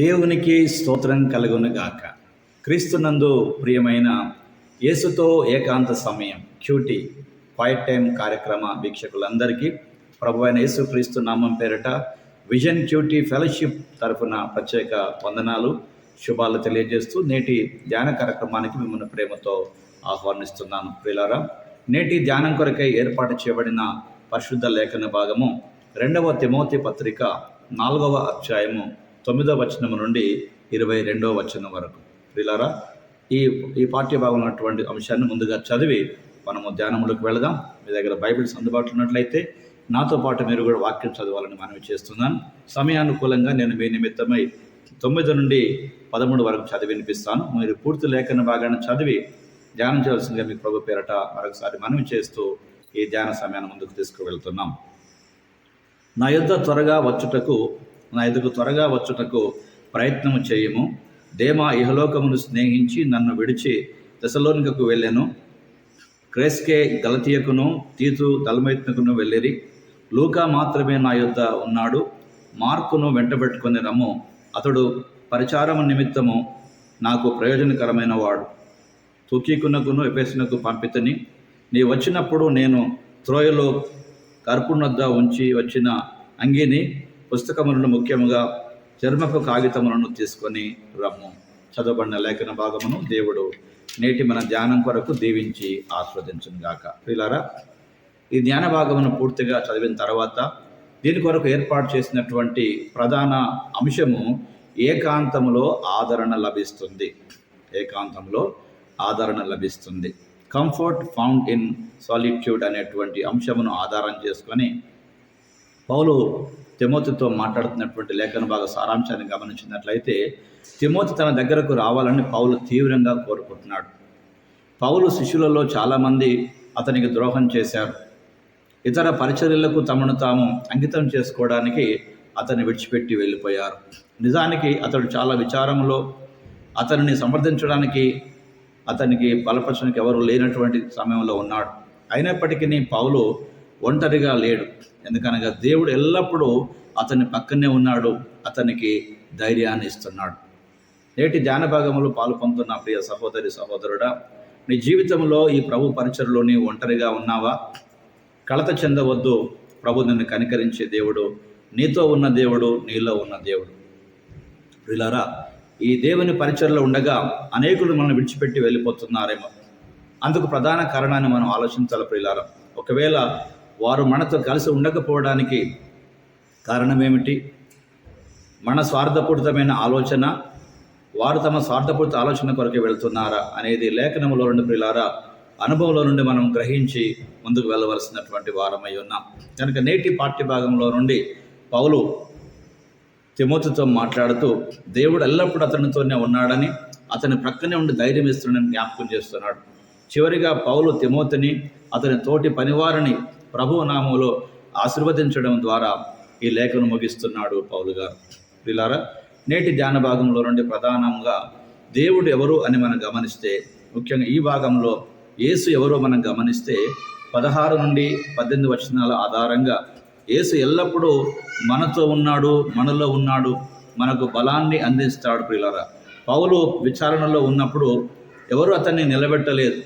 దేవునికి స్తోత్రం కలుగును గాక క్రీస్తునందు ప్రియమైన యేసుతో ఏకాంత సమయం క్యూటీ క్వైట్ టైం కార్యక్రమ వీక్షకులందరికీ ప్రభు అయిన యేసు క్రీస్తు నామం పేరిట విజన్ క్యూటీ ఫెలోషిప్ తరఫున ప్రత్యేక వందనాలు శుభాలు తెలియజేస్తూ నేటి ధ్యాన కార్యక్రమానికి మిమ్మల్ని ప్రేమతో ఆహ్వానిస్తున్నాను. ప్రియులారా నేటి ధ్యానం కొరకై ఏర్పాటు చేయబడిన పరిశుద్ధ లేఖన భాగము రెండవ తిమోతి పత్రిక నాలుగవ అధ్యాయము తొమ్మిదో వచనం నుండి ఇరవై రెండవ వచనం వరకు. ప్రిలారా ఈ ఈ పాఠ్యభాగంలో ఉన్నటువంటి అంశాన్ని ముందుగా చదివి మనము ధ్యానములకు వెళదాం. మీ దగ్గర బైబిల్స్ అందుబాటులో ఉన్నట్లయితే నాతో పాటు మీరు కూడా వాక్యం చదవాలని మనవి చేస్తున్నాను. సమయానుకూలంగా నేను మీ నిమిత్తమై తొమ్మిది నుండి పదమూడు వరకు చదివి వినిపిస్తాను. మీరు పూర్తి లేఖన భాగాన్ని చదివి ధ్యానం చేయాల్సిందిగా మీ ప్రభు పేరట మరొకసారి మనవి చేస్తూ ఈ ధ్యాన సమయాన్ని ముందుకు తీసుకువెళ్తున్నాం. నా యుద్ధ త్వరగా వచ్చుటకు నా ఎదుగు త్వరగా వచ్చుటకు ప్రయత్నము చేయము. దేమా ఇహలోకమును స్నేహించి నన్ను విడిచి దశలోనికకు వెళ్ళాను. క్రేస్కే గలతీయకును తీతు దళమైత్నకును వెళ్ళిరి. లూకా మాత్రమే నా యొద్ద ఉన్నాడు. మార్కును వెంటబెట్టుకుని రమ్ము. అతడు పరిచారము నిమిత్తము నాకు ప్రయోజనకరమైన వాడు. తుకీకునకును ఎపేసునకు పంపితని. నీ వచ్చినప్పుడు నేను త్రోయలో కర్పునద్ద ఉంచి వచ్చిన అంగీని. పుస్తకములను ముఖ్యముగా చర్మపు కాగితములను తీసుకొని రమ్ము. చదవబడిన లేఖన భాగమును దేవుడు నేటి మన ధ్యానం కొరకు దీవించి ఆస్వాదించునుగాక. ప్రియులారా ఈ ధ్యాన భాగమును పూర్తిగా చదివిన తర్వాత దీని కొరకు ఏర్పాటు చేసినటువంటి ప్రధాన అంశము ఏకాంతంలో ఆదరణ లభిస్తుంది. ఏకాంతంలో ఆదరణ లభిస్తుంది. కంఫర్ట్ ఫౌండ్ ఇన్ సాలిట్యూడ్ అనేటువంటి అంశమును ఆధారం చేసుకొని పౌలు తిమోతితో మాట్లాడుతున్నటువంటి లేఖన భాగ సారాంశాన్ని గమనించినట్లయితే తిమోతి తన దగ్గరకు రావాలని పౌలు తీవ్రంగా కోరుకుంటున్నాడు. పౌలు శిష్యులలో చాలామంది అతనికి ద్రోహం చేశారు. ఇతర పరిచర్యలకు తమను తాము అంకితం చేసుకోవడానికి అతన్ని విడిచిపెట్టి వెళ్ళిపోయారు. నిజానికి అతడు చాలా విచారంలో అతనిని సమర్థించడానికి అతనికి బలపరచడానికి ఎవరు లేనటువంటి సమయంలో ఉన్నాడు. అయినప్పటికీ పౌలు ఒంటరిగా లేడు. ఎందుకనగా దేవుడు ఎల్లప్పుడూ అతని పక్కనే ఉన్నాడు. అతనికి ధైర్యాన్ని ఇస్తున్నాడు. నేటి ధ్యాన భాగంలో పాలు పొందుతున్న ప్రియ సహోదరి సహోదరుడా నీ జీవితంలో ఈ ప్రభు పరిచయలో నీ ఒంటరిగా ఉన్నావా? కలత చెందవద్దు. ప్రభు నిన్ను కనికరించే దేవుడు నీతో ఉన్న దేవుడు నీలో ఉన్న దేవుడు. ప్రిలారా ఈ దేవుని పరిచయలో ఉండగా అనేకులు మనం విడిచిపెట్టి వెళ్ళిపోతున్నారేమో. అందుకు ప్రధాన కారణాన్ని మనం ఆలోచించాలి ప్రిలారా ఒకవేళ వారు మనతో కలిసి ఉండకపోవడానికి కారణమేమిటి? మన స్వార్థపూరితమైన ఆలోచన వారు తమ స్వార్థపూరిత ఆలోచన కొరకు వెళ్తున్నారా అనేది లేఖనంలో నుండి ప్రిలారా అనుభవంలో నుండి మనం గ్రహించి ముందుకు వెళ్ళవలసినటువంటి వారమై ఉన్నాం. కనుక నేటి పాఠ్యభాగంలో నుండి పౌలు తిమోతితో మాట్లాడుతూ దేవుడు ఎల్లప్పుడూ అతనితోనే ఉన్నాడని అతని ప్రక్కనే ఉండి ధైర్యం ఇస్తున్నాడని జ్ఞాపకం చేస్తున్నాడు. చివరిగా పౌలు తిమోతిని అతని తోటి పనివారిని ప్రభు నామంలో ఆశీర్వదించడం ద్వారా ఈ లేఖను ముగిస్తున్నాడు పౌలు గారు. వీళ్ళారా నేటి ధ్యాన భాగంలో నుండి ప్రధానంగా దేవుడు ఎవరు అని మనం గమనిస్తే ముఖ్యంగా ఈ భాగంలో యేసు ఎవరో మనం గమనిస్తే పదహారు నుండి పద్దెనిమిది వచనాల ఆధారంగా యేసు ఎల్లప్పుడూ మనతో ఉన్నాడు మనలో ఉన్నాడు మనకు బలాన్ని అందిస్తాడు ప్రియులరా పౌలు విచారణలో ఉన్నప్పుడు ఎవరు అతన్ని నిలబెట్టలేదు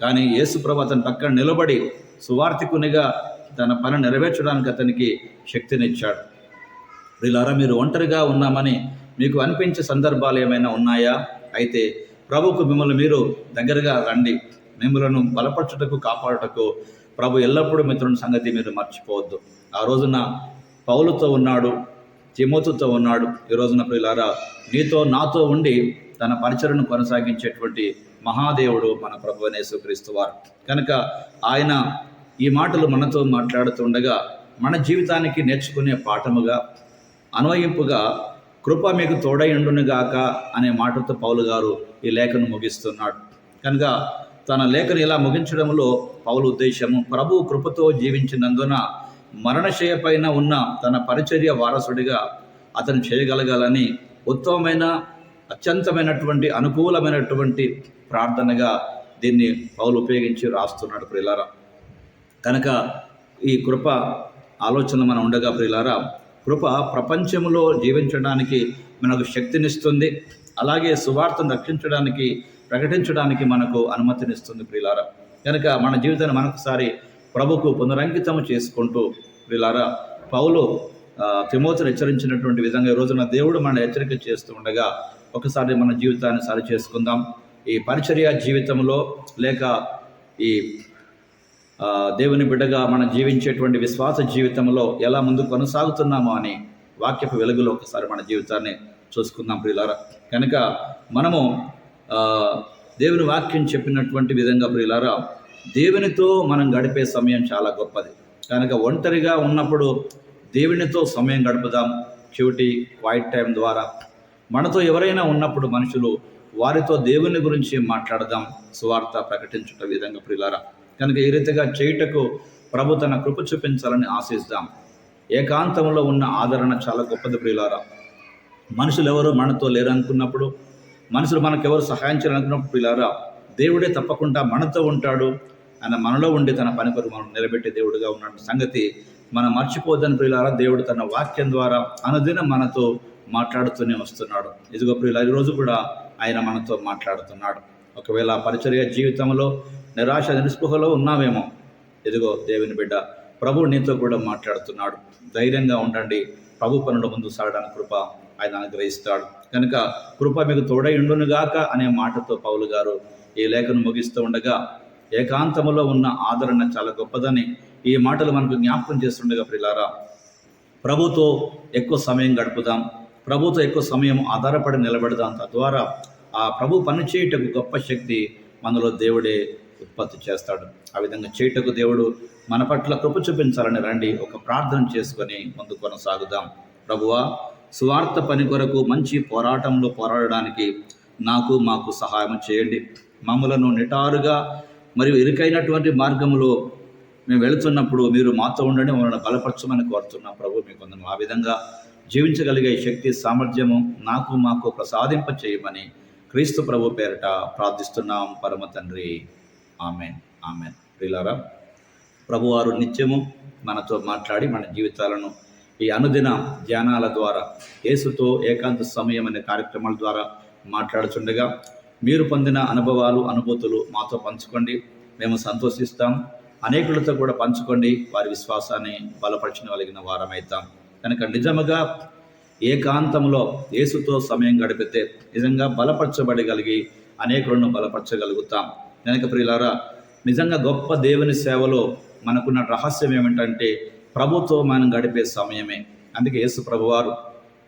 కానీ యేసు ప్రభు అతని పక్కన నిలబడి సువార్థికునిగా తన పని నెరవేర్చడానికి అతనికి శక్తినిచ్చాడు. వీళ్ళారా మీరు ఒంటరిగా ఉన్నామని మీకు అనిపించే సందర్భాలు ఏమైనా ఉన్నాయా? అయితే ప్రభుకు మిమ్మల్ని మీరు దగ్గరగా రండి. మిమ్మలను బలపరచుటకు కాపాడుటకు ప్రభు ఎల్లప్పుడూ మిత్రుని సంగతి మీరు మర్చిపోవద్దు. ఆ రోజున పౌలుతో ఉన్నాడు తిమోతుతో ఉన్నాడు. ఈ రోజున ప్రియులారా నీతో నాతో ఉండి తన పరిచయను కొనసాగించేటువంటి మహాదేవుడు మన ప్రభు యేసుక్రీస్తు వారు. కనుక ఆయన ఈ మాటలు మనతో మాట్లాడుతుండగా మన జీవితానికి నేర్చుకునే పాఠముగా అన్వయింపుగా కృప మీకు తోడయుండునుగాక అనే మాటతో పౌలు గారు ఈ లేఖను ముగిస్తున్నాడు. కనుక తన లేఖను ఇలా ముగించడంలో పౌలు ఉద్దేశము ప్రభు కృపతో జీవించినందున మరణశయ పైన ఉన్న తన పరిచర్య వారసుడిగా అతను చేయగలగాలని ఉత్తమమైన అత్యంతమైనటువంటి అనుకూలమైనటువంటి ప్రార్థనగా దీన్ని పౌలు ఉపయోగించి రాస్తున్నాడు ప్రిలారా కనుక ఈ కృప ఆలోచన మనం ఉండగా ప్రియులారా కృప ప్రపంచంలో జీవించడానికి మనకు శక్తినిస్తుంది అలాగే సువార్తను రక్షించడానికి ప్రకటించడానికి మనకు అనుమతినిస్తుంది ప్రియులారా. కనుక మన జీవితాన్ని మనొకసారి ప్రభుకు పునరంకితం చేసుకుంటూ ప్రియులారా పౌలు తిమోతులు తిమోతిని హెచ్చరించినటువంటి విధంగా ఈ రోజున దేవుడు మన హెచ్చరిక చేస్తూ ఉండగా ఒకసారి మన జీవితాన్ని సరి చేసుకుందాం ఈ పరిచర్య జీవితంలో లేక ఈ దేవుని బిడ్డగా మనం జీవించేటువంటి విశ్వాస జీవితంలో ఎలా ముందు కొనసాగుతున్నామో అని వాక్యపు వెలుగులో ఒకసారి మన జీవితాన్ని చూసుకుందాం ప్రియులారా. కనుక మనము దేవుని వాక్యం చెప్పినటువంటి విధంగా ప్రియులారా దేవునితో మనం గడిపే సమయం చాలా గొప్పది. కనుక ఒంటరిగా ఉన్నప్పుడు దేవునితో సమయం గడుపుదాం. క్యూటీ క్వైట్ టైం ద్వారా. మనతో ఎవరైనా ఉన్నప్పుడు మనుషులు వారితో దేవుని గురించి మాట్లాడదాం. సువార్త ప్రకటించుట విధంగా ప్రియులారా. కనుక ఈ రీతిగా చేయుటకు ప్రభు తన కృప చూపించాలని ఆశిస్తాం. ఏకాంతంలో ఉన్న ఆదరణ చాలా గొప్పది ప్రియులారా. మనుషులు ఎవరు మనతో లేరు అనుకున్నప్పుడు మనుషులు మనకెవరు సహాయం చేయాలనుకున్నప్పుడు ప్రియులారా దేవుడే తప్పకుండా మనతో ఉంటాడు ఆయన మనలో ఉండి తన పని కొరకు మనం నిలబెట్టే దేవుడుగా ఉన్న సంగతి మనం మర్చిపోద్దని ప్రియులారా దేవుడు తన వాక్యం ద్వారా అనుదినం మనతో మాట్లాడుతూనే వస్తున్నాడు. ఇదిగో ప్రియుల ఈరోజు కూడా ఆయన మనతో మాట్లాడుతున్నాడు. ఒకవేళ పరిచర్య జీవితంలో నిరాశ నిస్పృహలో ఉన్నామేమో. ఇదిగో దేవుని బిడ్డ ప్రభు నీతో కూడా మాట్లాడుతున్నాడు. ధైర్యంగా ఉండండి. ప్రభు పనుల ముందు సాగడానికి కృప ఆయన అనుగ్రహిస్తాడు. కనుక కృప మీకు తోడై ఉండునుగాక అనే మాటతో పౌలు గారు ఈ లేఖను ముగిస్తూ ఉండగా ఏకాంతములో ఉన్న ఆదరణ చాలా గొప్పదని ఈ మాటలు మనకు జ్ఞాపకం చేస్తుండగా ప్రిలారా ప్రభుతో ఎక్కువ సమయం గడుపుదాం. ప్రభుతో ఎక్కువ సమయం ఆధారపడి నిలబెడదాం. తద్వారా ఆ ప్రభు పని చేయుటకు గొప్ప శక్తి మనలో దేవుడే ఉత్పత్తి చేస్తాడు. ఆ విధంగా చేయుటకు దేవుడు మన పట్ల కృప చూపించాలని రండి. ఒక ప్రార్థన చేసుకొని ముందు కొనసాగుదాం. ప్రభువా సువార్త పని కొరకు మంచి పోరాటంలో పోరాడడానికి నాకు మాకు సహాయం చేయండి. మమ్మలను నిటారుగా మరియు ఇరుకైనటువంటి మార్గంలో మేము వెళుతున్నప్పుడు మీరు మాతో ఉండండి. మమ్మల్ని బలపరచమని కోరుతున్నాం ప్రభు మీకు అందరం ఆ విధంగా జీవించగలిగే శక్తి సామర్థ్యము నాకు మాకు ప్రసాదింప చేయమని క్రీస్తు ప్రభు పేరిట ప్రార్థిస్తున్నాం. పరమ తండ్రి. Amen amen. ప్రియులారా ప్రభువారు నిత్యము మనతో మాట్లాడి మన జీవితాలను ఈ అనుదిన ధ్యానాల ద్వారా యేసుతో ఏకాంత సమయం అనే కార్యక్రమాల ద్వారా మాట్లాడుచుండగా మీరు పొందిన అనుభవాలు అనుభూతులు మాతో పంచుకోండి. మేము సంతోషిస్తాం. అనేకులతో కూడా పంచుకోండి. వారి విశ్వాసాన్ని బలపరచగలిగిన వారమవుతాం కనుక నిజముగా ఏకాంతంలో యేసుతో సమయం గడిపితే నిజంగా బలపరచబడగలిగి అనేకులను బలపరచగలుగుతాం. కనుక ప్రియులారా నిజంగా గొప్ప దేవుని సేవలో మనకున్న రహస్యం ఏమిటంటే ప్రభుతో మనం గడిపే సమయమే. అందుకే యేసు ప్రభువారు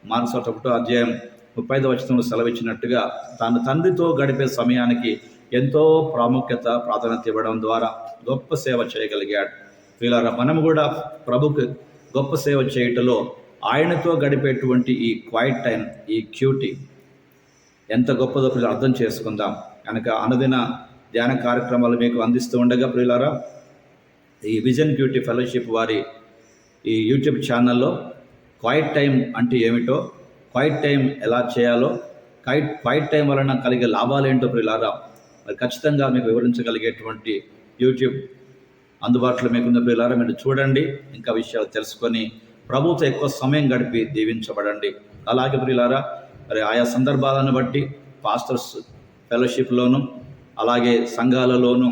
మార్క్స్ ఒకటో అధ్యాయం ముప్పై వచనంలో సెలవిచ్చినట్టుగా తాను తండ్రితో గడిపే సమయానికి ఎంతో ప్రాముఖ్యత ప్రాధాన్యత ఇవ్వడం ద్వారా గొప్ప సేవ చేయగలిగాడు. వీళ్ళారా మనం కూడా ప్రభుకు గొప్ప సేవ చేయటంలో ఆయనతో గడిపేటువంటి ఈ క్వైట్ టైం ఈ క్యూటీ ఎంత గొప్పదో అర్థం చేసుకుందాం. కనుక అనుదిన ధ్యాన కార్యక్రమాలు మీకు అందిస్తూ ఉండగా ప్రియులారా ఈ విజన్ బ్యూటీ ఫెలోషిప్ వారి ఈ యూట్యూబ్ ఛానల్లో క్వైట్ టైం అంటే ఏమిటో క్వైట్ టైం ఎలా చేయాలో క్వైట్ క్వైట్ టైం వలన కలిగే లాభాలు ఏంటో ప్రియులారా మరి ఖచ్చితంగా మీకు వివరించగలిగేటువంటి యూట్యూబ్ అందుబాటులో మీకున్న ప్రియులారా మీరు చూడండి ఇంకా విషయాలు తెలుసుకొని ప్రభుత్వం ఎక్కువ సమయం గడిపి దీవించబడండి. అలాగే ప్రియులారా మరి ఆయా సందర్భాలను బట్టి పాస్టర్స్ ఫెలోషిప్లోను అలాగే సంఘాలలోనూ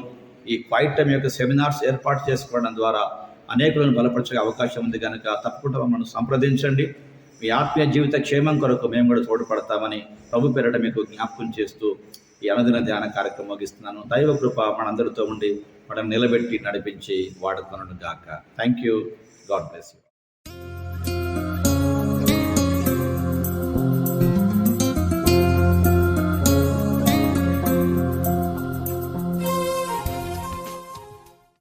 ఈ క్వైట్ టైం యొక్క సెమినార్స్ ఏర్పాటు చేసుకోవడం ద్వారా అనేకులను బలపరచే అవకాశం ఉంది కనుక తప్పకుండా మమ్మల్ని సంప్రదించండి. మీ ఆత్మీయ జీవిత క్షేమం కొరకు మేము కూడా తోడ్పడతామని ప్రభు పేరట మీకు జ్ఞాపకం చేస్తూ ఈ అనుదిన ధ్యాన కార్యక్రమం ముగిస్తున్నాను. దైవ కృప మనందరితో ఉండి మనం నిలబెట్టి నడిపించి వాడుకొనను గాక thank you God bless you